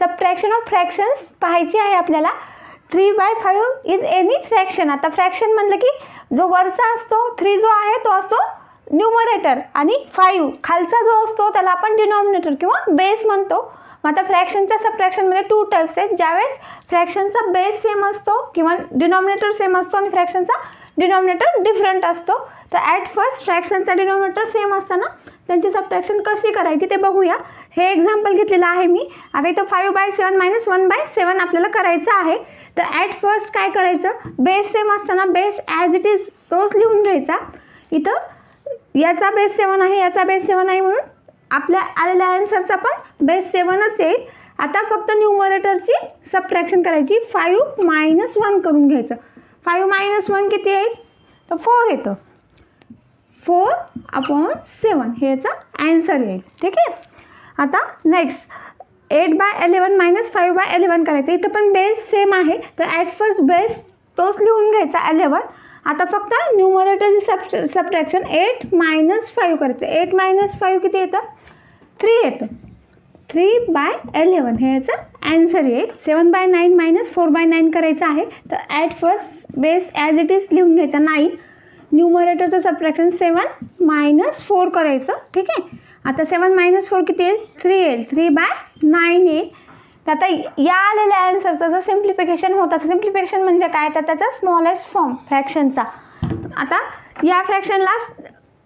Subtraction of fractions पाहायची आहे आपल्याला. Three by five is any fraction आता फ्रॅक्शन म्हणलं की जो वरचा असतो थ्री जो आहे तो असतो न्यूमरेटर आणि फाईव्ह खालचा जो असतो त्याला आपण डिनॉमिनेटर किंवा बेस म्हणतो. मग आता फ्रॅक्शनच्या सबट्रॅक्शनमध्ये टू टाईप्स आहेत. ज्यावेळेस फ्रॅक्शनचा बेस सेम असतो किंवा डिनॉमिनेटर सेम असतो आणि फ्रॅक्शनचा डिनॉमिनेटर डिफरंट असतो. तर ॲट फर्स्ट फ्रॅक्शनचा डिनॉमिनेटर सेम असताना त्यांची सबट्रॅक्शन कशी करायची ते बघूया. हे एक्झाम्पल घेतलेलं आहे मी. आता इथं five by seven minus one by seven आपल्याला करायचं आहे. तर ॲट फर्स्ट काय करायचं? बेस सेम असताना बेस ॲज इट इज तोच लिहून घ्यायचा. इथं याचा बेस सेवन आहे याचा बेस सेवन आहे म्हणून आपल्या आलेल्या आन्सरचा पण बेस सेवनच येईल. आता फक्त न्यूमरेटरची सबट्रॅक्शन करायची. फाईव्ह मायनस वन करून घ्यायचं. फाईव्ह मायनस वन किती येईल? तर फोर येतं. फोर अपॉन सेवन हे याचा ॲन्सर येईल. ठीक आहे? आता next eight by eleven minus five by eleven करायचं. इथं पण बेस सेम आहे. तर ॲट फर्स्ट बेस तोच लिहून घ्यायचा एलेवन आता फक्त न्यूमरेटरची sub subtraction eight minus five करायचं. एट मायनस फाईव्ह किती येतं? थ्री येतं. थ्री बाय एलेवन हे याचं ॲन्सर येईल seven by nine minus four by nine करायचं आहे. तर at first base as it is लिहून घ्यायचा नाईन न्यूमरेटरचं सबट्रॅक्शन सेवन मायनस फोर करायचं. ठीक आहे? आता सेवन मायनस फोर किती येईल? थ्री येईल. थ्री बाय नाईन येईल. तर आता या आलेल्या ॲन्सरचं जर सिम्प्लिफिकेशन होत असं सिम्प्लिफिकेशन म्हणजे काय? तर त्याचा स्मॉलेस्ट फॉर्म फ्रॅक्शनचा आता या फ्रॅक्शनला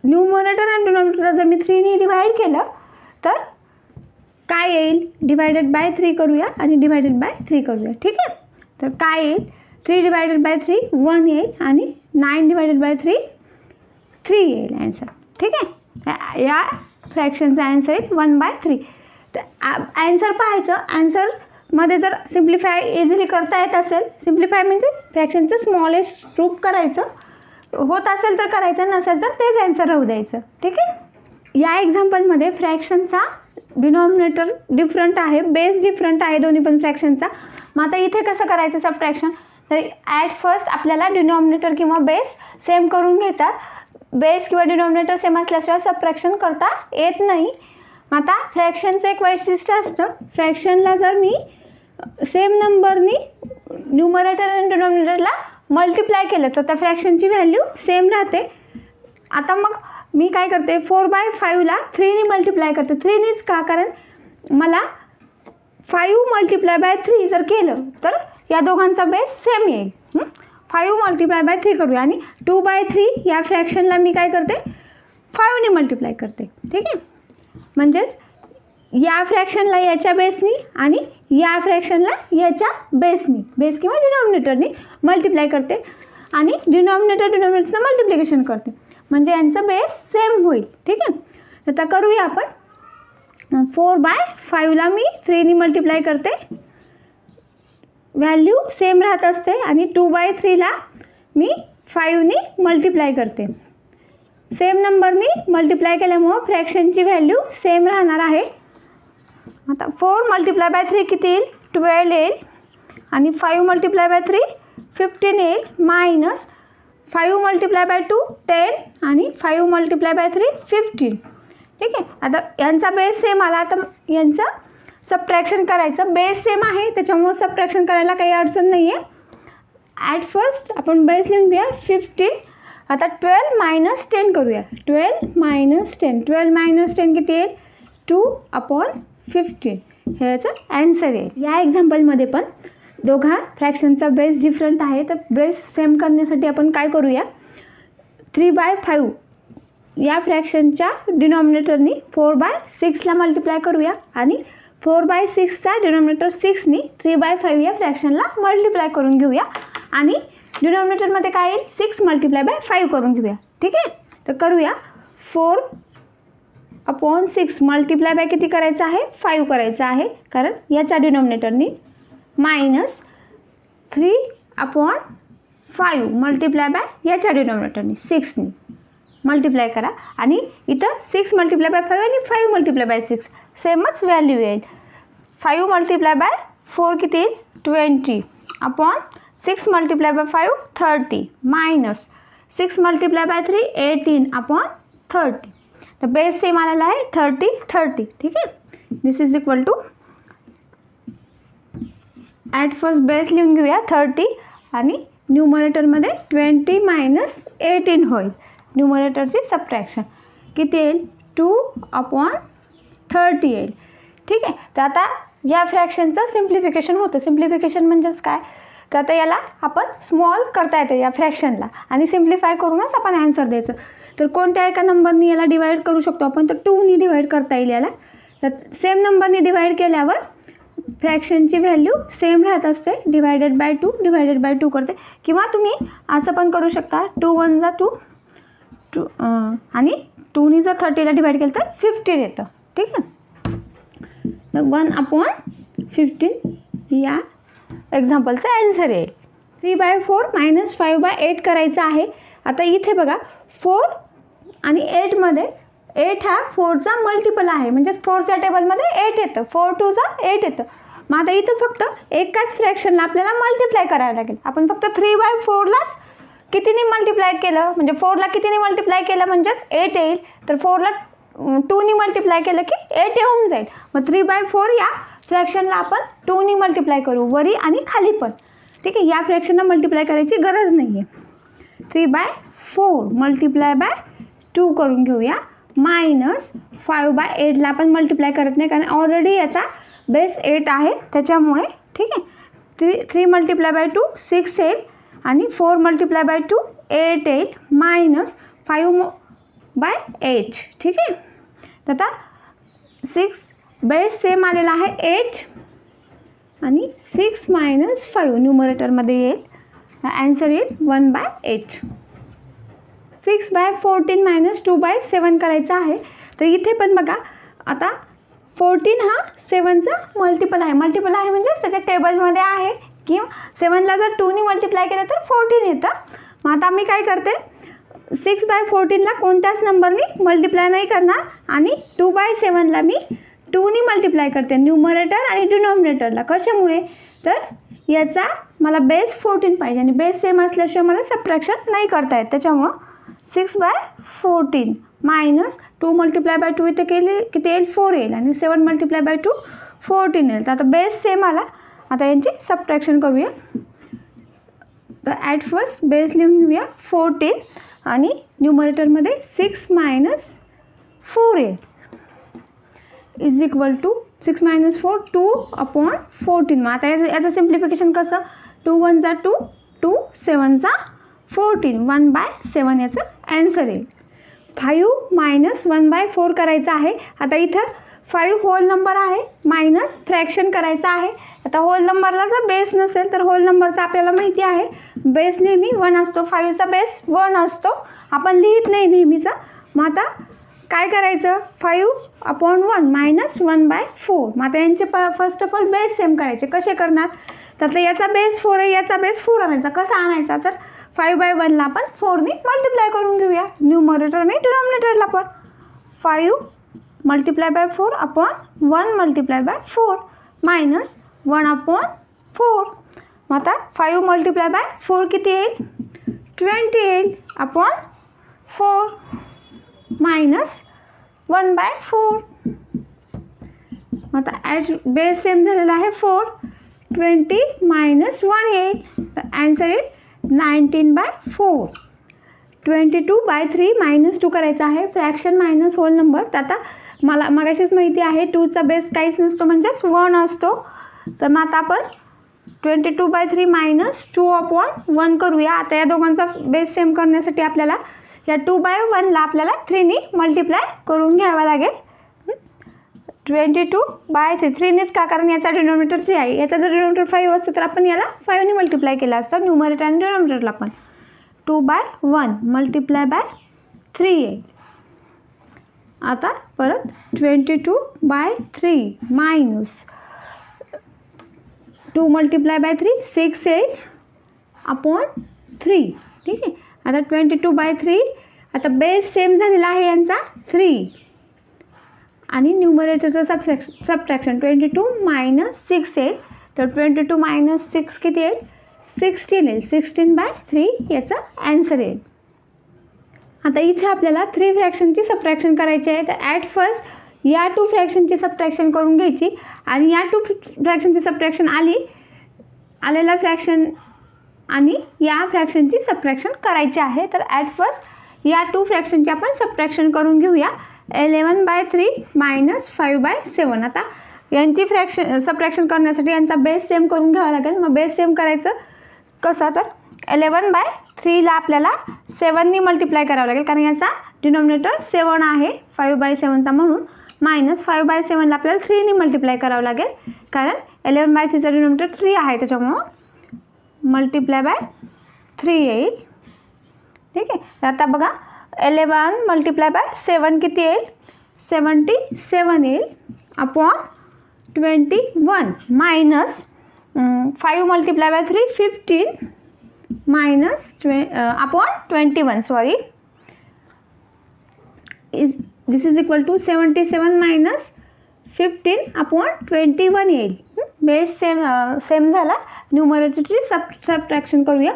न्यूमोनेटर आणि डिनॉमिनेटर जर मी थ्रीने डिवाईड केलं तर काय येईल? डिवायडेड बाय थ्री करूया आणि डिवायडेड बाय थ्री करूया. ठीक आहे? तर काय येईल? Three divided by three one येईल आणि nine divided by three three येईल ॲन्सर ठीक आहे? या- या फ्रॅक्शनचा ॲन्सर येईल वन बाय थ्री तर ॲन्सर पाहायचं. ॲन्सरमध्ये जर सिम्प्लिफाय इझिली करता येत असेल सिम्प्लिफाय म्हणजे फ्रॅक्शनचं स्मॉलेस्ट रूप करायचं. होत असेल तर करायचं नसेल तर तेच ॲन्सर राहू द्यायचं. ठीक आहे? या एक्झाम्पलमध्ये फ्रॅक्शनचा डिनॉमिनेटर डिफरंट आहे बेस डिफरंट आहे दोन्ही पण फ्रॅक्शनचा मग आता इथे कसं करायचं सबट्रॅक्शन तर ॲट फर्स्ट आपल्याला डिनॉमिनेटर किंवा बेस सेम करून घ्यायचा बेस किंवा डिनॉमिनेटर सेम असल्याशिवाय सबट्रॅक्शन करता येत नाही. आता फ्रॅक्शनचं एक वैशिष्ट्य असतं. फ्रॅक्शनला जर मी सेम नंबरनी न्युमरेटर आणि डिनॉमिनेटरला मल्टिप्लाय केलं तर त्या फ्रॅक्शनची व्हॅल्यू सेम राहते. आता मग मी काय करते? फोर बाय फाईव्हला थ्रीनी मल्टिप्लाय करते. थ्रीनीच का? कारण मला फाईव्ह मल्टिप्लाय बाय थ्री जर केलं तर या दोघांचा बेस सेम येईल. फाईव्ह मल्टिप्लाय बाय थ्री करूया. आणि टू बाय थ्री या फ्रॅक्शनला मी काय करते? फायवने मल्टिप्लाय करते. ठीक आहे? म्हणजेच या फ्रॅक्शनला याच्या बेसनी आणि या फ्रॅक्शनला याच्या बेसनी बेस किंवा डिनॉमिनेटरनी मल्टिप्लाय करते. आणि डिनॉमिनेटर डिनॉमिनेटरचं मल्टिप्लिकेशन करते. म्हणजे यांचं बेस सेम होईल. ठीक आहे? आता करूया आपण. फोर बाय फाईव्हला मी थ्रीनी मल्टिप्लाय करते. व्हॅल्यू सेम राहत असते आणि टू बाय थ्रीला मी फाईव्हनी मल्टिप्लाय करते. सेम नंबरनी मल्टिप्लाय केल्यामुळं फ्रॅक्शनची व्हॅल्यू सेम राहणार आहे. आता फोर मल्टिप्लाय बाय थ्री किती येईल? ट्वेल्व येईल. आणि five multiply by three fifteen येईल. Minus five multiply by two ten आणि five multiply by three fifteen ठीक आहे? आता यांचा बेस सेम आला. आता यांचं सबट्रॅक्शन करायचं. बेस सेम आहे त्याच्यामुळं सबट्रॅक्शन करायला काही अडचण नाही आहे ॲट फर्स्ट आपण बेस लिहून घेऊया. फिफ्टीन आता ट्वेल्व मायनस टेन करूया. Twelve minus ten twelve minus ten किती येईल? टू अपॉन फिफ्टीन हे याचं ॲन्सर येईल. या एक्झाम्पलमध्ये पण दोघा फ्रॅक्शनचा बेस डिफरंट आहे. तर बेस सेम करण्यासाठी आपण काय करूया? थ्री बाय फाईव्ह या फ्रॅक्शनच्या डिनॉमिनेटरनी फोर बाय सिक्सला मल्टिप्लाय करूया. आणि फोर बाय सिक्सचा डिनॉमिनेटर सिक्सनी थ्री बाय फाईव्ह या फ्रॅक्शनला मल्टिप्लाय करून घेऊया. आणि डिनॉमिनेटरमध्ये काय येईल? सिक्स मल्टिप्लाय बाय फाईव्ह करून घेऊया. ठीक आहे? तर करूया. Four upon six multiply by किती करायचं आहे? फाईव्ह करायचं आहे. कारण याच्या डिनॉमिनेटरनी minus three upon five multiply by याच्या डिनॉमिनेटरनी सिक्सनी मल्टिप्लाय करा. आणि इथं सिक्स मल्टिप्लाय बाय फाईव्ह आणि फाईव्ह मल्टिप्लाय बाय सिक्स. सेमच व्हॅल्यू येईल. फाईव्ह मल्टिप्लाय बाय फोर किती? Twenty upon six multiply by five thirty minus six multiply by three eighteen upon thirty तर बेस सेम आलेला आहे थर्टी थर्टी ठीक आहे? This is equal to at first base लिहून घेऊया thirty आणि न्यूमरेटरमध्ये twenty minus eighteen होईल. न्यूमरेटरची सबट्रॅक्शन किती येईल? टू अपॉन थर्टी येईल. ठीक आहे? तर आता या फ्रॅक्शनचं सिम्प्लिफिकेशन होतं. सिम्प्लिफिकेशन म्हणजेच काय? तर आता याला आपण स्मॉल करता येते या फ्रॅक्शनला आणि सिम्प्लिफाय करूनच आपण ॲन्सर द्यायचं. तर कोणत्या एका नंबरनी याला डिवाईड करू शकतो आपण? तर टूनी डिवाईड करता येईल याला. तर सेम नंबरनी डिवाईड केल्यावर फ्रॅक्शनची व्हॅल्यू सेम राहत असते. Divided by two divided by two करते. किंवा तुम्ही असं पण करू शकता. टू वन जा टू टू आणि टूनी जर थर्टीला डिवाईड केलं तर फिफ्टीन येतं ठीक आहे? मग वन अपॉन फिफ्टीन या एक्झाम्पलचं ॲन्सर येईल three by four minus five by eight करायचं आहे. आता इथे बघा फोर आणि एटमध्ये एट हा फोरचा मल्टिपल आहे. म्हणजेच फोरच्या टेबलमध्ये एट येतं. फोर टूचा एट येतं. मग आता इथं फक्त एकाच फ्रॅक्शनला आपल्याला मल्टिप्लाय करावं लागेल. आपण फक्त थ्री बाय फोरलाच कितीने मल्टिप्लाय केलं? म्हणजे फोरला कितीने मल्टिप्लाय केलं? म्हणजेच एट येईल. तर फोरला टूनी मल्टिप्लाय केलं की एट होऊन जाईल. मग थ्री बाय फोर या फ्रॅक्शनला आपण टूनी मल्टिप्लाय करू. वरी आणि खाली पण. ठीक आहे? या फ्रॅक्शनला मल्टिप्लाय करायची गरज नाही आहे three by four multiply by two करून घेऊया. मायनस फाईव्ह बाय एटला आपण मल्टिप्लाय करत नाही कारण ऑलरेडी याचा बेस एट आहे. त्याच्यामुळे ठीक आहे? Three three multiply by two six eight आणि four multiply by two eight eight minus five by eight ठीक आहे? तर आता सिक्स बेस सेम आलेला आहे एट आणि सिक्स मायनस फाईव्ह न्युमरेटरमध्ये येईल. ॲन्सर येईल one by eight six by fourteen minus two by seven करायचं आहे. तर इथे पण बघा आता फोर्टीन हा सेवनचा मल्टिपल आहे. मल्टिपल आहे म्हणजेच त्याच्या टेबलमध्ये आहे. किंवा सेवनला जर टूनी मल्टिप्लाय केलं तर फोर्टीन येतं. मग आता मी काय करते? सिक्स बाय फोर्टीनला कोणत्याच नंबरनी मल्टिप्लाय नाही करणार आणि टू बाय सेवनला मी टूनी मल्टिप्लाय करते. न्यूमरेटर आणि डिनॉमिनेटरला कशामुळे? तर याचा मला बेस फोर्टीन पाहिजे आणि बेस सेम असल्याशिवाय मला सबट्रॅक्शन नाही करता येत. त्याच्यामुळं six by fourteen minus two multiply by two इथे केले किती येईल? फोर येईल. आणि seven multiply by two fourteen येईल. तर आता बेस सेम आला. आता यांची सबट्रॅक्शन करूया. तर ॲट फर्स्ट बेस लिहून घेऊया. फोर्टीन आणि न्यूमरेटरमध्ये six minus four A is equal to six minus four two upon fourteen मग आता याचं याचं सिम्प्लिफिकेशन कसं? टू वन जा टू टू सेवनचा फोर्टीन वन बाय सेवन याचं ॲन्सर येईल five minus one by four करायचं आहे. आता इथं फाईव्ह होल नंबर आहे मायनस फ्रॅक्शन करायचं आहे. आता होल नंबरला जर बेस नसेल तर होल नंबरचा आपल्याला माहिती आहे. बेस नेहमी वन असतो फाईव्हचा बेस वन असतो. आपण लिहित नाही नेहमीचा. मग आता काय करायचं? Five upon one minus one by four. मग आता यांचे प first of all base same करायचे. कसे करणार? तर याचा बेस फोर आहे याचा बेस फोर आणायचा. कसा आणायचा? तर फाईव्ह बाय वनला आपण फोरने मल्टिप्लाय करून घेऊया. न्यूमरेटर आणि डिनॉमिनेटरला पण. Five multiply by four upon one multiply by four minus one upon four मग आता फाईव्ह मल्टिप्लाय बाय फोर किती येईल? ट्वेंटी येईल upon four minus one by four आता ॲट बेस सेम झालेला आहे फोर ट्वेंटी मायनस वन येईल. तर ॲन्सर येईल nineteen by four twenty two by three minus two करायचं आहे. फ्रॅक्शन मायनस होल नंबर तर आता मला मगाशीच माहिती आहे टूचा बेस काहीच नसतो म्हणजेच वन असतो. तर मग आता आपण twenty two by three minus two upon one करूया. आता या दोघांचा बेस सेम करण्यासाठी आपल्याला या टू बाय वनला आपल्याला थ्रीनी मल्टिप्लाय करून घ्यावा लागेल. ट्वेंटी टू बाय थ्री थ्रीनेच का? कारण याचा डिनॉमिनेटर थ्री आहे. याचा जर डिनॉमिनेटर फाईव्ह असतं तर आपण याला फाईव्हने मल्टिप्लाय केलं असतं न्युमरेटर आणि डिनॉमिनेटरला पण. Two by one multiply by three येईल आता परत twenty two by three minus two multiply by three six eight upon three ठीक आहे? आता ट्वेंटी टू बाय थ्री आता बेस सेम झालेला आहे यांचा थ्री आणि न्यूमरेटरचं सबसेक्श subtraction twenty two minus six येईल तर ट्वेंटी टू मायनस सिक्स किती येईल? सिक्स्टीन येईल. सिक्स्टीन बाय थ्री याचं ॲन्सर येईल. आता इथे आपल्याला थ्री फ्रॅक्शनची सबट्रॅक्शन करायची आहे. तर ॲट फर्स्ट या टू फ्रॅक्शनची सबट्रॅक्शन करून घ्यायची. आणि या टू फ्रॅक्शनची सबट्रॅक्शन आली आलेला फ्रॅक्शन आणि या फ्रॅक्शनची सबट्रॅक्शन करायची आहे. तर ॲट फर्स्ट या टू फ्रॅक्शनची आपण सबट्रॅक्शन करून घेऊया. Eleven by three minus five by seven आता यांची फ्रॅक्शन सबट्रॅक्शन करण्यासाठी यांचा बेस सेम करून घ्यावा लागेल. मग बेस सेम करायचं. कसं तर? एलेवन बाय थ्रीला आपल्याला सेवननी मल्टिप्लाय करावं लागेल. कारण याचा डिनॉमिनेटर सेवन आहे. फाईव्ह बाय सेवनचा म्हणून मायनस फाईव्ह बाय सेवनला आपल्याला थ्रीनी मल्टिप्लाय करावं लागेल. कारण एलेवन बाय थ्रीचा डिनॉमिनेटर थ्री आहे. त्याच्यामुळं मल्टिप्लाय बाय थ्री येईल. ठीक आहे? आता बघा एलेवन मल्टिप्लाय बाय सेवन किती येईल? सेवन्टी सेवन येईल. Upon twenty one minus five multiply by three fifteen minus ट्वे upon twenty one sorry is this is equal to seventy seven minus fifteen upon twenty one येईल base same same झाला. न्यूमरेटरी sub subtraction करूया.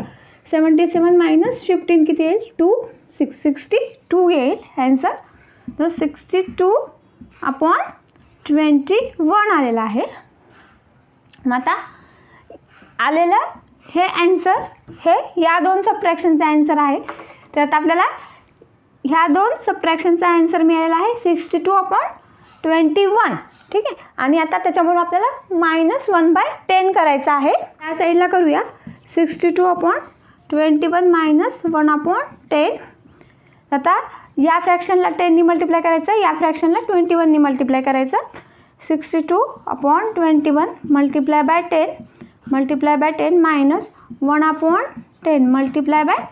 Seventy seven minus fifteen किती येईल? Two six sixty two येईल. Answer तर sixty two upon twenty one आलेला आहे. मग आता आलेलं हे ॲन्सर हे या दोन सबट्रॅक्शनचा ॲन्सर आहे. तर आता आपल्याला ह्या दोन सबट्रॅक्शनचा ॲन्सर मिळालेला आहे sixty two upon twenty one ठीक आहे? आणि आता त्याच्यामुळे आपल्याला मायनस वन बाय टेन करायचं आहे. त्या साईडला करूया. Sixty two upon twenty one minus one upon ten आता या फ्रॅक्शनला टेननी मल्टिप्लाय करायचं या फ्रॅक्शनला ट्वेंटी वननी मल्टिप्लाय करायचं. Sixty two upon twenty one multiply by ten multiply by ten minus one upon ten multiply by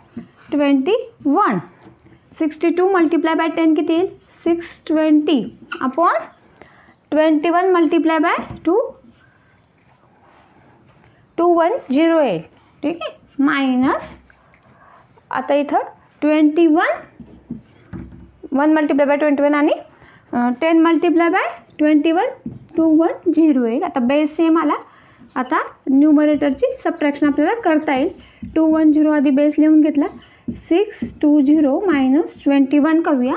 twenty one sixty two multiply by ten किती येईल? Six twenty upon twenty one multiply by two two one zero येईल ठीक आहे? Minus आता इथं twenty one one multiply by twenty one आणि ten multiply by twenty one two one zero येईल आता बेस सेम आला. आता न्यूमरेटरची सबट्रॅक्शन आपल्याला करता येईल. टू वन झिरो आधी बेस लिहून घेतला. Six two zero minus twenty one करूया.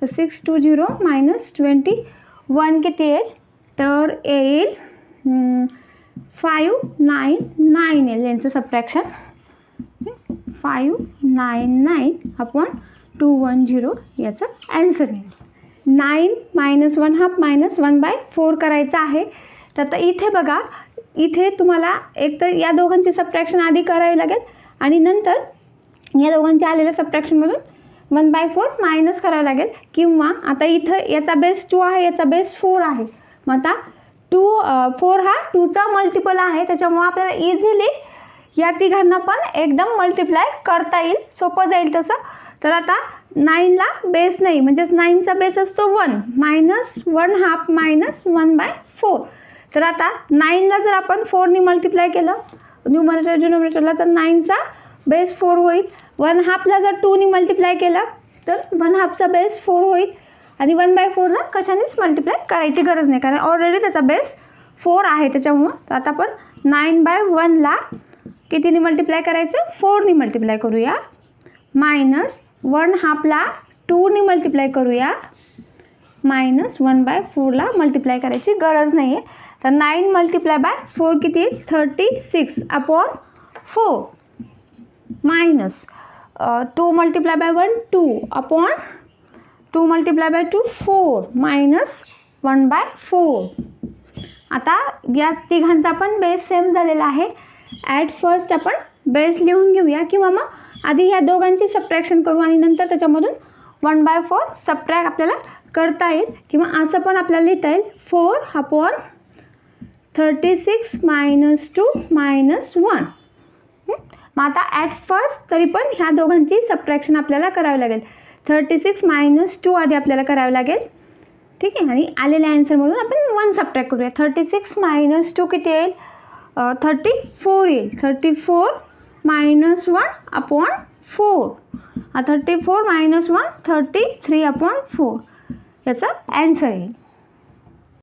तर six two zero minus twenty one किती येईल? तर येईल फाईव्ह नाईन नाईन येईल यांचं सबट्रॅक्शन फाईव्ह नाईन नाईन आपण टू वन झिरो याचं ॲन्सर येईल. Nine minus one half minus one by four करायचं आहे. तर आता इथे बघा इथे तुम्हाला एक तर या दोघांची सबट्रॅक्शन आधी करावी लागेल आणि नंतर या दोघांच्या आलेल्या सबट्रॅक्शनमधून वन बाय फोर मायनस करावं लागेल. किंवा आता इथं याचा बेस टू आहे याचा बेस फोर आहे. मग आता टू फोर हा टूचा मल्टिपल आहे. त्याच्यामुळं आपल्याला इझिली या तिघांना पण एकदम मल्टिप्लाय करता येईल. सोपं जाईल तसं. तर आता नाईनला बेस नाही. म्हणजेच नाईनचा बेस असतो one minus one half minus one by four तर आता नाईनला जर आपण फोरनी मल्टिप्लाय केलं न्यूमरेटर डिनोमिनेटरला तर नाईनचा बेस फोर होईल. वन हाफला जर टूनी मल्टिप्लाय केलं तर वन हाफचा बेस फोर होईल. आणि वन बाय फोरला कशानेच मल्टिप्लाय करायची गरज नाही कारण ऑलरेडी त्याचा बेस फोर आहे. त्याच्यामुळं तर आता आपण नाईन बाय वनला कितीने मल्टिप्लाय करायचं? फोरनी मल्टिप्लाय करूया. मायनस वन हाफला टूनी मल्टिप्लाय करूया. मायनस वन बाय फोरला मल्टिप्लाय करायची गरज नाही आहे तर नाईन मल्टिप्लाय बाय फोर किती? येईल thirty six upon four. Minus two multiply by one two upon two multiply by two four. Minus one by four. आता या तिघांचा पण बेस सेम झालेला आहे. ॲट फर्स्ट आपण बेस लिहून घेऊया किंवा मग आधी ह्या दोघांची सबट्रॅक्शन करू आणि नंतर त्याच्यामधून वन बाय फोर सबट्रॅक आपल्याला करता येईल. किंवा असं पण आपल्याला लिहिता येईल. Four upon thirty six minus two minus one. मग आता ॲट फर्स्ट तरी पण ह्या दोघांची सबट्रॅक्शन आपल्याला करावी लागेल. थर्टी सिक्स मायनस टू आधी आपल्याला करावं लागेल. ठीक आहे? आणि आलेल्या ॲन्सरमधून आपण वन सबट्रॅक्ट करूया. थर्टी सिक्स मायनस टू किती येईल? थर्टी फोर येईल. Thirty four minus one upon four. Thirty four minus one thirty three upon four. याचा ॲन्सर येईल.